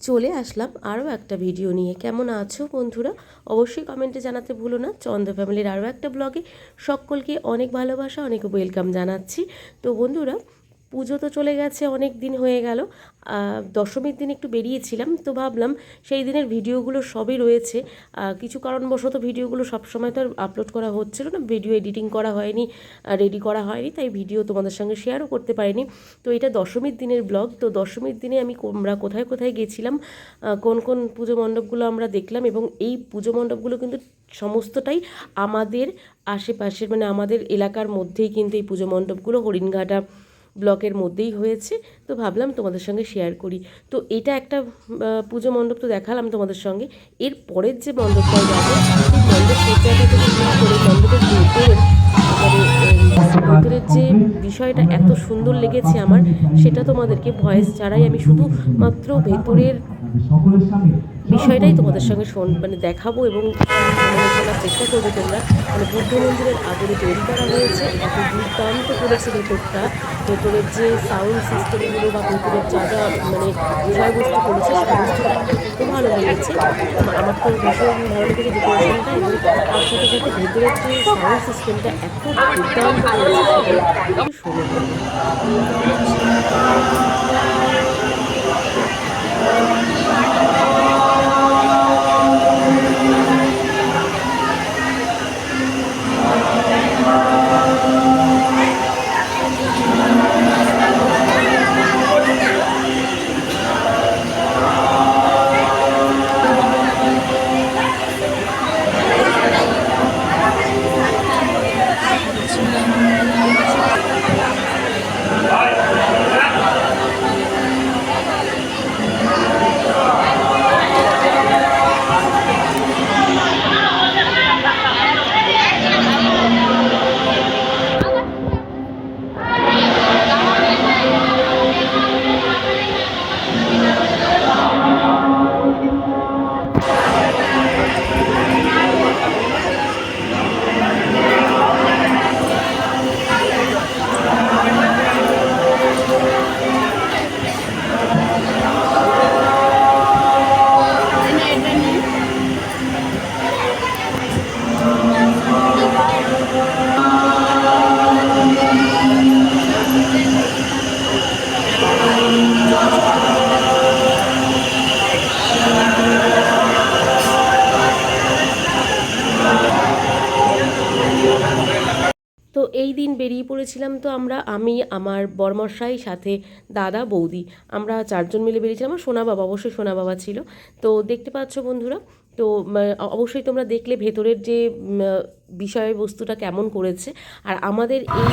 চলে আসলাম আরও একটা ভিডিও নিয়ে। কেমন আছো বন্ধুরা? অবশ্যই কমেন্টে জানাতে ভুলো না। চন্দ্র ফ্যামিলির আরও একটা ব্লগে সকলকে অনেক ভালোবাসা, অনেক ওয়েলকাম জানাচ্ছি। তো বন্ধুরা পুজো তো চলে গেছে, অনেক দিন হয়ে গেল। দশমীর দিন একটু বেরিয়েছিলাম, তো ভাবলাম সেই দিনের ভিডিওগুলো সবই রয়েছে। কিছু কারণবশত ভিডিওগুলো সবসময় তো আর আপলোড করা হচ্ছিল না ভিডিও এডিটিং করা হয়নি রেডি করা হয়নি, তাই ভিডিও তোমাদের সঙ্গে শেয়ারও করতে পারিনি। তো এটা দশমীর দিনের ব্লগ তো দশমীর দিনে আমি আমরা কোথায় কোথায় গেছিলাম কোন কোন পুজো মণ্ডপগুলো আমরা দেখলাম এবং এই পুজো মণ্ডপগুলো কিন্তু সমস্তটাই আমাদের আশেপাশের মানে আমাদের এলাকার মধ্যেই কিন্তু এই পুজো মণ্ডপগুলো, হরিণঘাটা ব্লকের মধ্যেই হয়েছে। তো ভাবলাম তোমাদের সঙ্গে শেয়ার করি। তো এটা একটা পুজো মণ্ডপ তো দেখালাম তোমাদের সঙ্গে। এর পরের যে মণ্ডপটা যাব, সেই মণ্ডপ মণ্ডপের মানে ভেতরের যে বিষয়টা এত সুন্দর লেগেছে আমার, সেটা তোমাদেরকে ভয়েস ছাড়াই আমি শুধুমাত্র ভেতরের বিষয়টাই তোমাদের সঙ্গে মানে দেখাবো এবং চেষ্টা করবে তোমরা। মানে বুদ্ধ মন্দিরের আদলে তৈরি করা হয়েছে। এত দুর্দান্ত করেছে ভেতরটা ভেতরের যে সাউন্ড সিস্টেমগুলো বা ভেতরের যা যা মানে বিষয়বস্তু করেছে সমস্তটা এত ভালো লেগেছে। আমার তো ভীষণ ভালো লেগেছে ডেকোরেশনটা এবং তার সাথে সাথে ভেতরের যে সাউন্ড সিস্টেমটা এত দুর্দান্ত করেছে, সেটা একটু শুনে বেরিয়ে পড়েছিলাম তো আমরা, আমি, আমার বরমশাই, সাথে দাদা, বৌদি, আমরা চারজন মিলে বেরিয়েছিলাম। আমার সোনা বাবা, অবশ্যই সোনা বাবা ছিল। তো দেখতে পাচ্ছ বন্ধুরা, তো অবশ্যই তোমরা দেখলে ভেতরের যে বিষয়বস্তুটা কেমন করেছে। আর আমাদের এই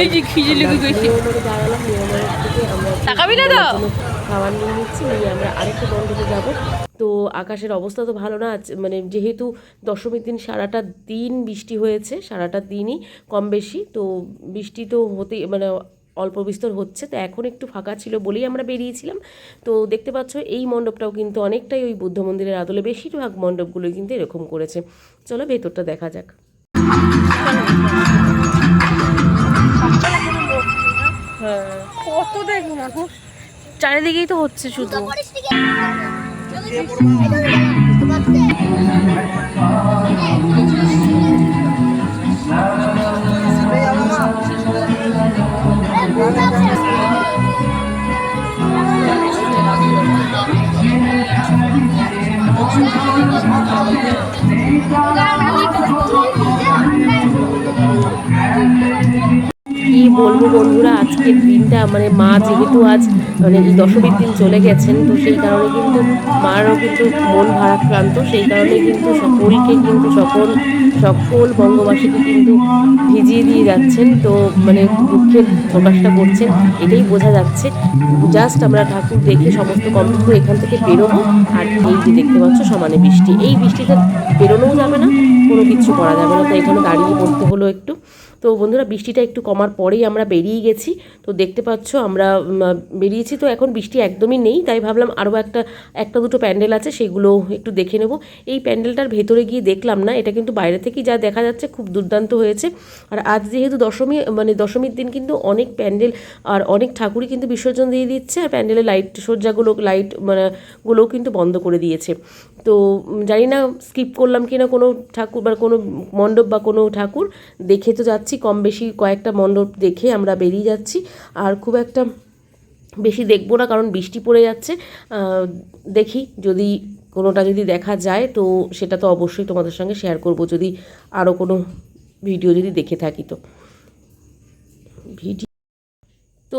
এই যে তাকাবি না তো? খাবার নিয়ে নিচ্ছি আমরা যাব। তো আকাশের অবস্থা তো ভালো না মানে যেহেতু দশমীর দিন সারাটা দিন বৃষ্টি হয়েছে, সারাটা দিনই কম বেশি। তো বৃষ্টি তো হতেই মানে অল্প বিস্তর হচ্ছে, তো এখন একটু ফাঁকা ছিল বলেই আমরা বেরিয়েছিলাম। তো দেখতে পাচ্ছ, এই মণ্ডপটাও কিন্তু অনেকটাই ওই বুদ্ধ মন্দিরের আদলে বেশিরভাগ মণ্ডপগুলোই কিন্তু এরকম করেছে। চলো ভেতরটা দেখা যাক। চারিদিকেই তো হচ্ছে শুধু। এই বলব বন্ধুরা, আজকের দিনটা মানে মা যেহেতু আজ মানে দশমীর দিন চলে গেছেন, তো সেই কারণে কিন্তু মারও কিন্তু মন ভারাক্রান্ত, সেই কারণে কিন্তু সকলকে কিন্তু সকল সকল বঙ্গবাসীকে কিন্তু ভিজিয়ে দিয়ে যাচ্ছেন, তো মানে দুঃখের প্রকাশটা করছেন, এটাই বোঝা যাচ্ছে। জাস্ট আমরা ঠাকুর দেখে সমস্ত কমপ্লিট করে এখান থেকে বেরোবো, আর এই যে দেখতে পাচ্ছ সমানে বৃষ্টি, এই বৃষ্টিতে বেরোনোও যাবে না, কোনো কিছু করা যাবে না, তো এখানে দাঁড়িয়ে পড়তে হলো একটু। তো বন্ধুরা বৃষ্টিটা একটু কমার পরেই আমরা বেরিয়ে গেছি। তো দেখতে পাচ্ছ আমরা বেরিয়েছি তো এখন বৃষ্টি একদমই নেই, তাই ভাবলাম আরও একটা একটা দুটো প্যান্ডেল আছে সেগুলো একটু দেখে নেব। এই প্যান্ডেলটার ভেতরে গিয়ে দেখলাম না, এটা কিন্তু বাইরে থেকেই যা দেখা যাচ্ছে খুব দুর্দান্ত হয়েছে। আর আজ যেহেতু দশমী মানে দশমীর দিন কিন্তু অনেক প্যান্ডেল আর অনেক ঠাকুরই কিন্তু বিসর্জন দিয়ে দিচ্ছে, আর প্যান্ডেলের লাইট সজ্জাগুলো, লাইট মানে গুলোও কিন্তু বন্ধ করে দিয়েছে। তো জানি না স্কিপ করলাম কি না কোনো ঠাকুর বা কোনো মণ্ডপ বা কোনো ঠাকুর। দেখে তো যাচ্ছি, কম বেশি কয়েকটা মণ্ডপ দেখে আমরা বেরিয়ে যাচ্ছি। আর খুব একটা বেশি দেখব না, কারণ বৃষ্টি পড়ে যাচ্ছে। দেখি যদি কোনোটা যদি দেখা যায়, তো সেটা তো অবশ্যই তোমাদের সঙ্গে শেয়ার করব, যদি আরও কোনো ভিডিও যদি দেখে থাকি তো। ভিডিও তো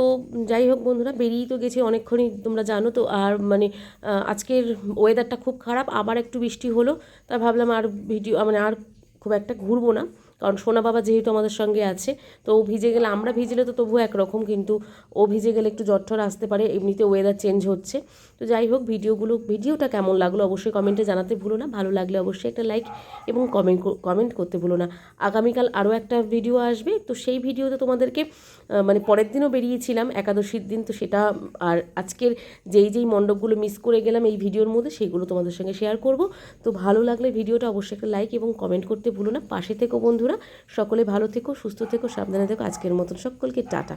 যাই হোক বন্ধুরা বেরিয়ে তো গেছি অনেকক্ষণই, তোমরা জানো তো। আর মানে আজকের ওয়েদারটা খুব খারাপ, আবার একটু বৃষ্টি হলো, তা ভাবলাম আর ভিডিও মানে আর খুব একটা ঘুরবো না। কারণ সোনা বাবা যেহেতু আমাদের সঙ্গে আছে, তো ও ভিজে গেলে, আমরা ভিজলে তো তবুও একরকম, কিন্তু ও ভিজে গেলে একটু জ্বর আসতে পারে, এমনিতে ওয়েদার চেঞ্জ হচ্ছে। তো যাই হোক, ভিডিওগুলো, ভিডিওটা কেমন লাগল অবশ্যই কমেন্টে জানাতে ভুলো না, ভালো লাগলে অবশ্যই একটা লাইক এবং কমেন্ট কমেন্ট করতে ভুলো না। আগামীকাল আরও একটা ভিডিও আসবে, তো সেই ভিডিওতে তোমাদেরকে মানে পরের দিনও বেরিয়েছিলাম, একাদশীর দিন, তো সেটা আর আজকের যেই যেই মণ্ডপগুলো মিস করে গেলাম এই ভিডিওর মধ্যে, সেইগুলো তোমাদের সঙ্গে শেয়ার করব। তো ভালো লাগলে ভিডিওটা অবশ্যই একটা লাইক এবং কমেন্ট করতে ভুলো না। পাশে থেকো বন্ধুরা। সকলে ভালো থেকো সুস্থ থেকো সাবধানে থেকো। আজকের মতন সকলকে টাটা।